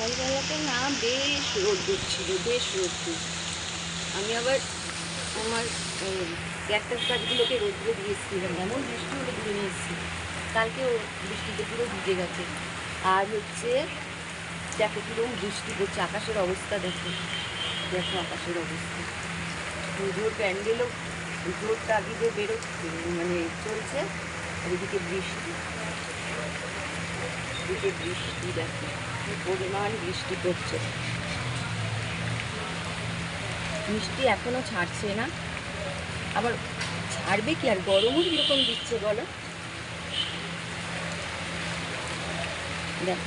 সকালবেলাতে না বেশ রোদ্দুর ছিল, বেশ রোদ্দুর। আমি আবার আমার ক্যাকটাস গাছগুলোকে রোদ্রে দিয়েছিলাম এমন বৃষ্টি হলে ধুয়ে নিয়ে এসেছি কালকেও বৃষ্টিতে পুরো ভিজে গেছে। আর হচ্ছে, দেখো কীরকম বৃষ্টি পড়ছে। আকাশের অবস্থা দেখো। দেখো আকাশের অবস্থা। পুজোর প্যান্ডেলও পুজোর তাগিদে বেরোচ্ছে মানে চলছে আর এদিকে বৃষ্টি। এদিকে বৃষ্টি দেখো, কি পরিমাণ বৃষ্টি পড়ছে। মিষ্টি এখনও ছাড়ছে না। আবার ছাড়বে কি আর? গরমও কীরকম দিচ্ছে বলো? দেখ।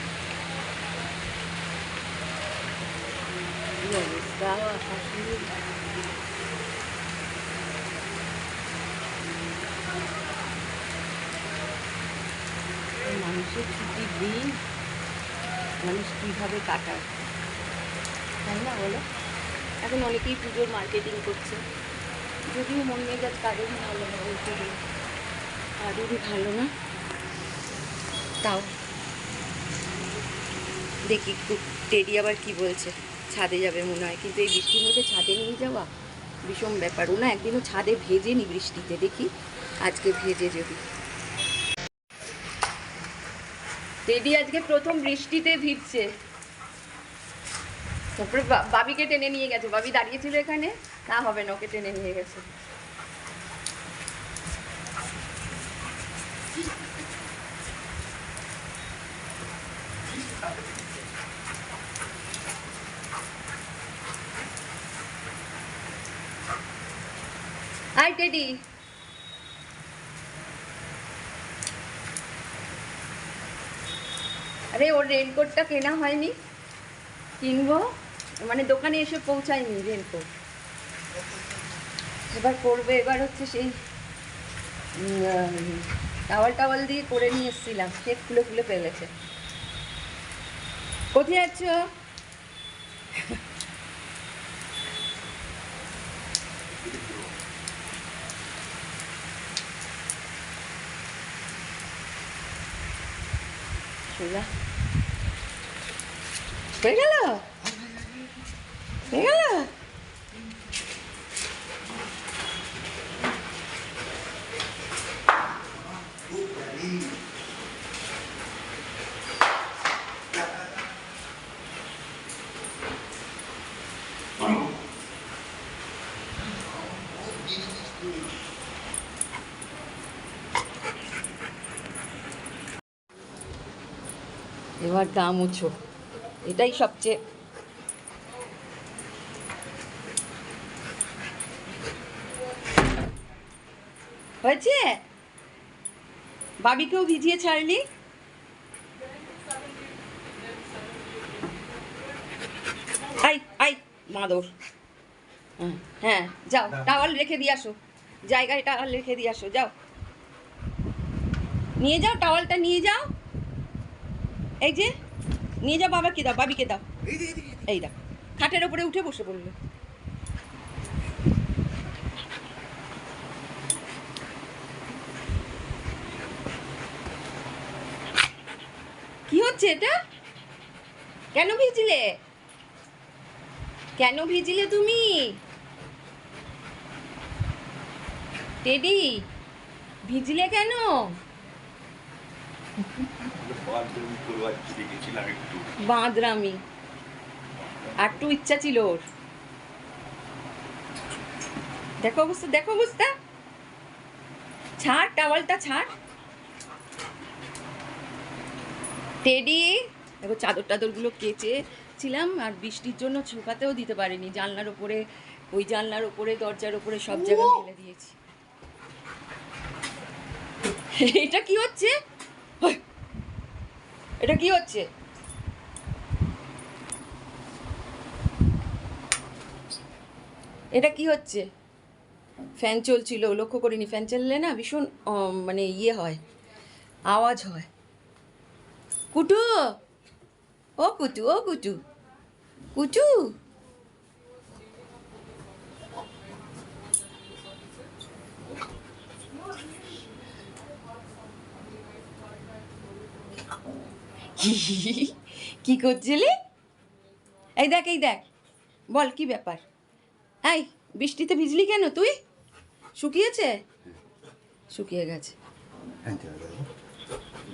মানুষের ছুটির দিন মানুষ কীভাবে কাটায়। তাই না বলো? এখন অনেকেই পুজোর মার্কেটিং করছে। যদিও মন মেজাজ কারোরই ভালো না বলতে কারোরই ভালো না। তাও। দেখি টেডি আবার কি বলছে। ছাদে যাবে মনে হয়। কিন্তু এই বৃষ্টির মধ্যে ছাদে নিয়ে যাওয়া ভীষণ ব্যাপার। ও না একদিনও ছাদে ভেজেনি বৃষ্টিতে। দেখি আজকে ভেজে যদি। টেডি আজকে প্রথম বৃষ্টিতে ভিজছে। তারপরে বাবিকে টেনে নিয়ে গেছে। বাবি দাঁড়িয়েছিল এখানে। না, হবে না, ওকে টেনে নিয়ে গেছে। Hi Teddy. আরে, ওর রেনকোটটা কেনা হয়নি। কিনবো? মানে দোকানে এসে পৌঁছায়নি রেনকোট এবার করবে, এবার হচ্ছে সেই টাওয়াল টাওয়াল দিয়ে করে নিয়ে এসেছিলাম। সে খুলে খুলে ফেলেছে। কোথায় যাচ্ছ সোজা হয়ে গেল হয়ে গেল এবার গা মুছো এটাই সবচেয়ে হয়েছে? বাবিকেও ভিজিয়ে ছাড়লি? I I মাদর। হ্যাঁ, হ্যাঁ যাও টাওয়াল রেখে দিয়ে আসো। জায়গায় টাওয়াল রেখে দিয়ে আসো যাও। নিয়ে যাও টাওয়ালটা নিয়ে যাও। এই যে নিয়ে যাও বাবাকে দাও বাবিকে দাও। এই দাও। খাটের ওপরে উঠে বসে পড়ল। কি হচ্ছে এটা? কেন ভিজলে? কেন ভিজলে তুমি? টেডি ভিজলে কেন? বাঁদরামি আর একটু ইচ্ছা ছিল ওর। দেখো অবস্থা দেখো অবস্থা। ছাড় টাওয়ালটা ছাড়। টেডি দেখো চাদর টাদরগুলো কেচেছিলাম আর বৃষ্টির জন্য শুকাতেও দিতে পারিনি। জানলার ওপরে ওই জানলার ওপরে দরজার ওপরে সব জায়গায় ফেলে দিয়েছি। এটা কি হচ্ছে? এটা কি হচ্ছে? এটা কি হচ্ছে? ফ্যান চলছিল, লক্ষ্য করিনি, ফ্যান চললে না ভীষণ মানে ইয়ে হয়, আওয়াজ হয়। কুটু! ও কুটু ও কুটু। কুটু! কি করছিলি? এই দেখ এই দেখ। বল কি ব্যাপার? এই বৃষ্টিতে ভিজলি কেন তুই? শুকিয়েছে? শুকিয়ে গেছে।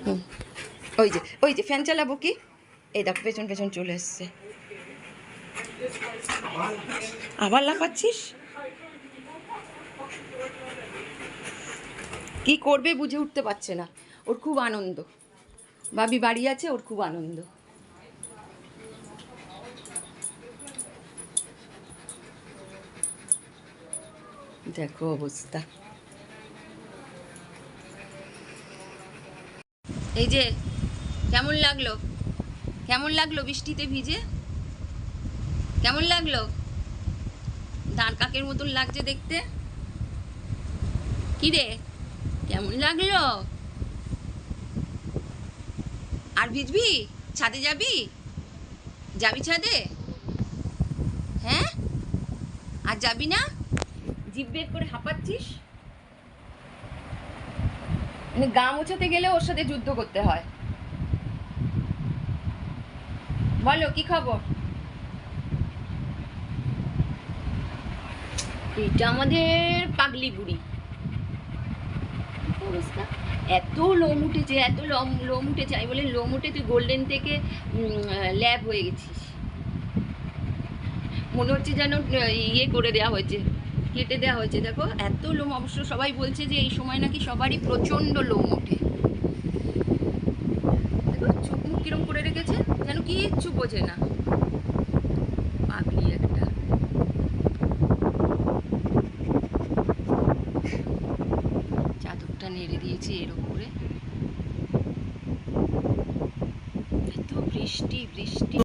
হুম। ওই যে ওই যে ফ্যান চালাবো কি? এই দেখ পেছন পেছন চলে এসছে। আবার লাফাচ্ছিস? কি করবে বুঝে উঠতে পারছে না। ওর খুব আনন্দ। ভাবি বাড়ি আছে, ওর খুব আনন্দ। দেখো অবস্থা। এই যে, কেমন লাগল? কেমন লাগল বৃষ্টিতে ভিজে? কেমন লাগল? দাঁড় কাকের মতন লাগছে দেখতে? কি রে? কেমন লাগল? আর ভিজবি? ছাদে যাবি? যাবি ছাদে? হ্যাঁ? আর যাবি না? জিভ বের করে হাঁপাচ্ছিস? মানে গা মোছাতে গেলে ওর সাথে যুদ্ধ করতে হয়। বলো, কি খবর? এটা আমাদের পাগলি বুড়ি। অবস্থা এত লোম উঠেছে, এত লোম লোম উঠেছে। আমি বলে লোম উঠে তুই গোল্ডেন থেকে ল্যাব হয়ে গেছিস। মনে হচ্ছে যেন ইয়ে করে দেওয়া হয়েছে, কেটে দেওয়া হয়েছে। দেখো, এত লোম, অবশ্য সবাই বলছে যে এই সময় নাকি সবারই প্রচণ্ড লোম ওঠে। দেখো, চোখ মুখ কিরম করে রেখেছে, যেন কিচ্ছু বোঝে না পাগলি একটা চাদরটা দিয়েছি এর উপরে। এত বৃষ্টি বৃষ্টি।